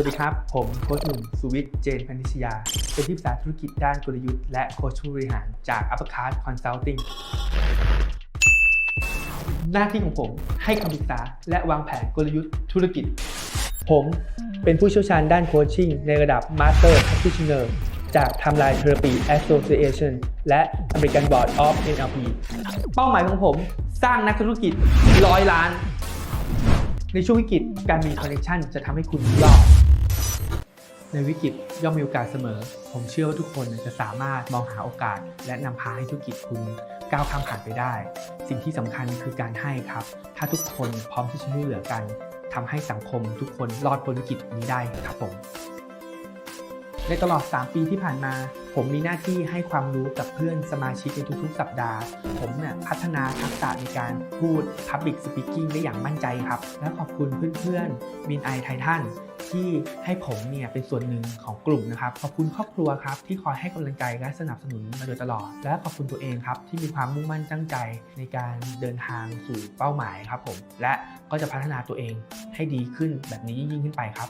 วัสดีครับ ผมโค้ชหนุ่มสุวิทย์เจนพันธิชยา เป็นที่ปรึกษาธุรกิจด้านกลยุทธ์และโค้ชผู้บริหารจาก Upper Card Consulting หน้าที่ของผมให้คำปรึกษาและวางแผนกลยุทธ์ธุรกิจ ผมเป็นผู้เชี่ยวชาญด้านโคชชิ่งในระดับ Master Practitioner จาก Timeline Therapy Association และ American Board of NLP เป้าหมายของผมสร้างนักธุรกิจร้อยล้าน ในช่วงวิกฤตการมีคอนเนคชันจะทำให้คุณรอดในวิกฤตย่อมมีโอกาสเสมอ ผมเชื่อว่าทุกคนจะสามารถมองหาโอกาส และนำพาให้ธุรกิจคุณก้าวข้ามผ่านไปได้ สิ่งที่สำคัญคือการให้ครับ ถ้าทุกคนพร้อมที่จะช่วยเหลือกันทำให้สังคมทุกคนรอดพ้นวิกฤตนี้ได้ครับผม ในตลอด 3 ปีที่ผ่านมา ผมมีหน้าที่ให้ความรู้กับเพื่อนสมาชิกในทุกๆ สัปดาห์ ผมเนี่ยพัฒนาทักษะในการพูด Public Speaking ได้อย่างมั่นใจครับ และขอบคุณเพื่อนๆมินไอไททันที่ให้ผมเนี่ยเป็นส่วนหนึ่งของกลุ่มนะครับ ขอบคุณครอบครัวครับที่คอยให้กำลังใจและสนับสนุนมาโดยตลอด และขอบคุณตัวเองครับที่มีความมุ่งมั่นตั้งใจในการเดินทางสู่เป้าหมายครับผมและก็จะพัฒนาตัวเองให้ดีขึ้นแบบนี้ยิ่งขึ้นไปครับ